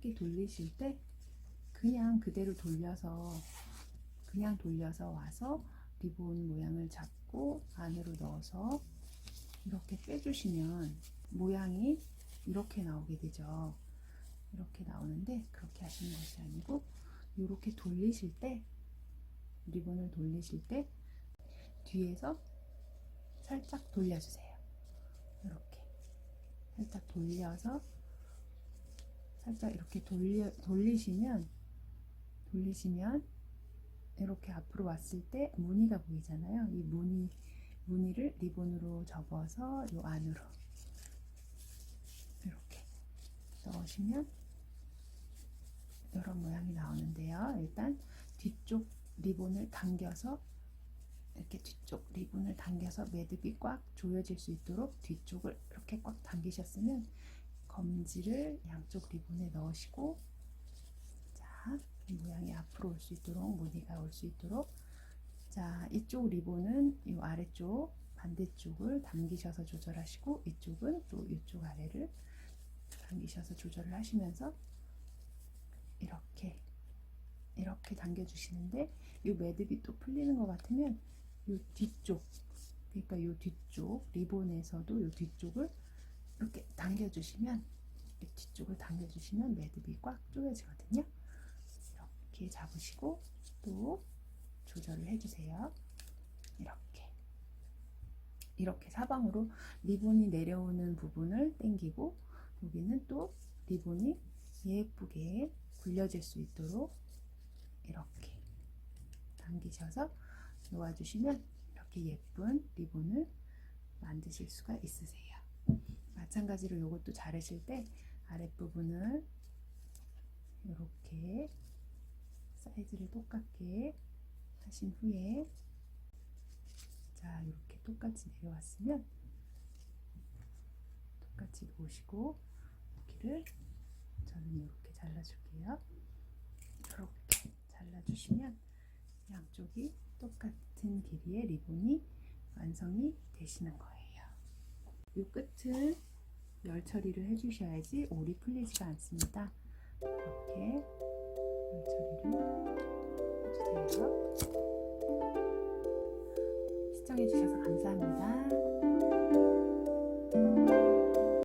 바퀴 돌리실 때 그냥 그대로 돌려서 그냥 돌려서 와서 리본 모양을 잡고 안으로 넣어서 이렇게 빼주시면 모양이 이렇게 나오게 되죠. 이렇게 나오는데 그렇게 하시는 것이 아니고 이렇게 돌리실 때 리본을 돌리실 때 뒤에서 살짝 돌려주세요. 이렇게 살짝 돌려서 살짝 이렇게 돌려 돌리시면 돌리시면 이렇게 앞으로 왔을 때 무늬가 보이잖아요. 이 무늬 무늬를 리본으로 접어서 요 안으로 이렇게 넣으시면 이런 모양이 나오는데요. 일단 뒤쪽 리본을 당겨서 이렇게 뒤쪽 리본을 당겨서 매듭이 꽉 조여질 수 있도록 뒤쪽을 이렇게 꽉 당기셨으면 검지를 양쪽 리본에 넣으시고 자, 이 모양이 앞으로 올 수 있도록 무늬가 올 수 있도록 자, 이쪽 리본은 이 아래쪽 반대쪽을 당기셔서 조절하시고 이쪽은 또 이쪽 아래를 당기셔서 조절을 하시면서 이렇게 이렇게 당겨 주시는데 이 매듭이 또 풀리는 것 같으면 이 뒤쪽 그러니까 이 뒤쪽 리본에서도 이 뒤쪽을 이렇게 당겨 주시면 이 뒤쪽을 당겨 주시면 매듭이 꽉 조여지거든요. 이렇게 잡으시고 또 조절을 해주세요. 이렇게 이렇게 사방으로 리본이 내려오는 부분을 당기고 여기는 또 리본이 예쁘게 굴려질 수 있도록 이렇게 당기셔서 놓아주시면 이렇게 예쁜 리본을 만드실 수가 있으세요. 마찬가지로 이것도 자르실 때 아랫부분을 이렇게 사이즈를 똑같게 하신 후에 자 이렇게 똑같이 내려왔으면 똑같이 놓으시고 여기를 저는 이렇게 잘라줄게요. 이렇게 잘라주시면 양쪽이 똑같은 길이의 리본이 완성이 되시는 거예요. 이 끝은 열 처리를 해주셔야지 올이 풀리지가 않습니다. 이렇게 열 처리를 해주세요. 시청해주셔서 감사합니다.